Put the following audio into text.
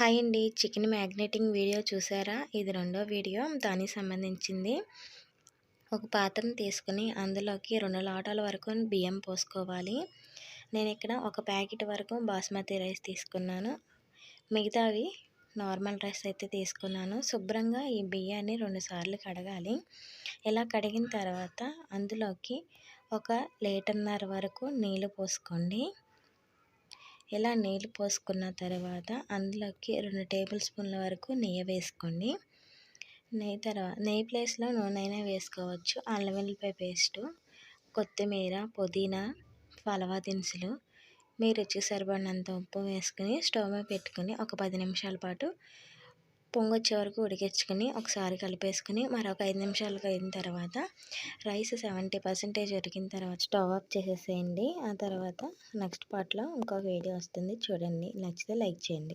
Hi అండి. Chicken మ్యాగ్నేటింగ్ video చూసారా? ఇది రెండో వీడియో. దానికి సంబంధించింది ఒక పాత్రను తీసుకుని అందులోకి రెండు లోటాల వరకు బియ్యం పోసుకోవాలి. నేను ఇక్కడ ఒక ప్యాకెట్ వరకు బాస్మతి రైస్ తీసుకున్నాను. మిగతావి నార్మల్ రైస్ అయితే తీసుకున్నాను. శుభ్రంగా ఈ బియ్యాన్ని రెండుసార్లు కడగాలి. ఇలా కడిగిన తర్వాత అందులోకి ఒక లీటర్న్నర వరకు నీళ్ళు పోసుకోండి. ఇలా నీళ్ళు పోసుకున్న తర్వాత అందులోకి రెండు టేబుల్ స్పూన్ల వరకు నెయ్యి వేసుకోండి. నెయ్యి తర్వాత నెయ్యి ప్లేస్లో నూనె అయినా వేసుకోవచ్చు. అల్లం వెల్లిపాయ పేస్టు కొత్తిమీర పుదీనా ఫలవా దినుసులు మీ రుచికి సరిపడినంత ఉప్పు వేసుకుని స్టవ్ మీద పెట్టుకుని ఒక పది నిమిషాల పాటు పొంగొచ్చే వరకు ఉడికించుకుని ఒకసారి కలిపేసుకుని మరొక ఐదు నిమిషాలకు అయిన తర్వాత రైస్ సెవెంటీ పర్సెంటేజ్ ఉడికిన తర్వాత స్టవ్ ఆఫ్ చేసేసేయండి. ఆ తర్వాత నెక్స్ట్ పార్ట్లో ఇంకో వీడియో వస్తుంది. చూడండి. నచ్చితే లైక్ చేయండి.